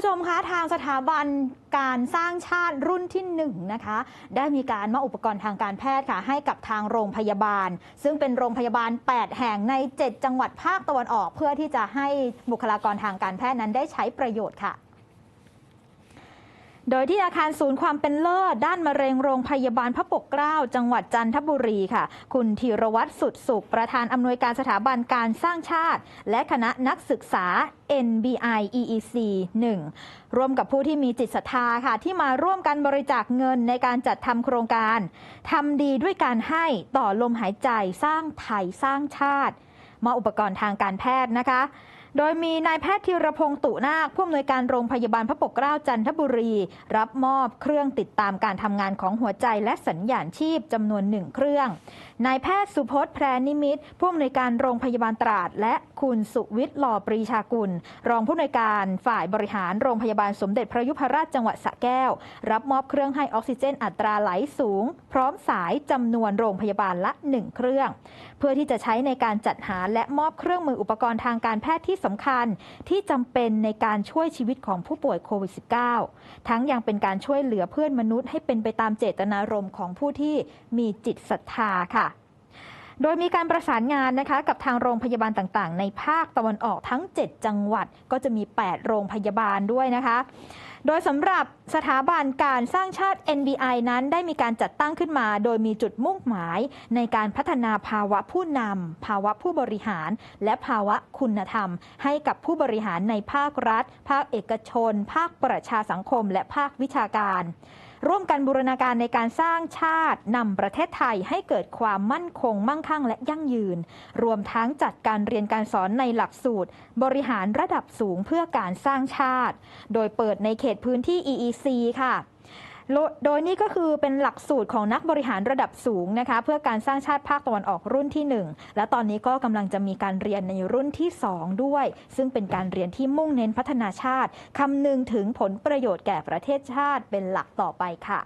ผู้ชมคะทางสถาบันการสร้างชาติรุ่นที่1นงนะคะ ได้มีการมอบอุปกรณ์ทางการแพทย์ค่ะ ให้กับทางโรงพยาบาล ซึ่งเป็นโรงพยาบาล 8 แห่งใน 7 จังหวัดภาคตะวันออก เพื่อที่จะให้บุคลากรทางการแพทย์นั้นได้ใช้ประโยชน์ค่ะ โดยที่อาคารศูนย์ความเป็นเลิศด้านมะเร็งโรงพยาบาลพระปกเกล้า จังหวัดจันทบุรีค่ะ คุณธีรวัตรสุดสุข ประธานอำนวยการสถาบันการสร้างชาติ และคณะนักศึกษา NBI EEC 1 ร่วมกับผู้ที่มีจิตศรัทธาค่ะ ที่มาร่วมกันบริจาคเงินในการจัดทำโครงการทำดีด้วยการให้ต่อลมหายใจสร้างไทยสร้างชาติ มาอุปกรณ์ทางการแพทย์นะคะ โดยมีนายแพทย์ธีรพงศ์ตุนาคผู้อำนวยการโรงพยาบาลพระปกเกล้าจันทบุรี รับมอบเครื่องติดตามการทำงานของหัวใจและสัญญาณชีพจำนวนหนึ่งเครื่อง นายแพทย์สุพจน์แพรนิมิตผู้อำนวยการโรงพยาบาลตราด และคุณสุวิทย์หล่อปรีชากุล รองผู้อำนวยการฝ่ายบริหารโรงพยาบาลสมเด็จพระยุพราชจังหวัดสระแก้ว รับมอบเครื่องให้ออกซิเจนอัตราไหลสูง พร้อมสายจำนวนโรงพยาบาลละ 1 เครื่อง เพื่อที่จะใช้ในการจัดหาและมอบเครื่องมืออุปกรณ์ทางการแพทย์ที่สำคัญ ที่จำเป็นในการช่วยชีวิตของผู้ป่วยโควิด -19 ทั้งยังเป็นการช่วยเหลือเพื่อนมนุษย์ให้เป็นไปตามเจตนารมณ์ของผู้ที่มีจิตศรัทธาค่ะ โดยมีการประสานงานนะคะกับทางโรงพยาบาลต่างๆ ในภาคตะวันออกทั้ง 7 จังหวัดก็จะมี 8 โรงพยาบาลด้วยนะคะโดยสำหรับสถาบันการสร้างชาติ NBI นั้นได้มีการจัดตั้งขึ้นมา โดยมีจุดมุ่งหมาย ในการพัฒนาภาวะผู้นำภาวะผู้บริหาร และภาวะคุณธรรม ให้กับผู้บริหารในภาครัฐ ภาคเอกชน ภาคประชาสังคม และภาควิชาการร่วมกันบูรณาการในการสร้างชาตินำประเทศไทยให้เกิดความมั่นคง มั่งคั่งและยั่งยืน รวมทั้งจัดการเรียนการสอนในหลักสูตร บริหารระดับสูงเพื่อการสร้างชาติ โดยเปิดในเขตพื้นที่ EEC ค่ะโดยนี่ก็คือเป็นหลักสูตรของนักบริหารระดับสูงนะคะ เพื่อการสร้างชาติภาคตะวันออกรุ่นที่ 1 และตอนนี้ก็กำลังจะมีการเรียนในรุ่นที่ 2 ด้วย ซึ่งเป็นการเรียนที่มุ่งเน้นพัฒนาชาติคำนึงถึงผลประโยชน์แก่ประเทศชาติเป็นหลักต่อไปค่ะ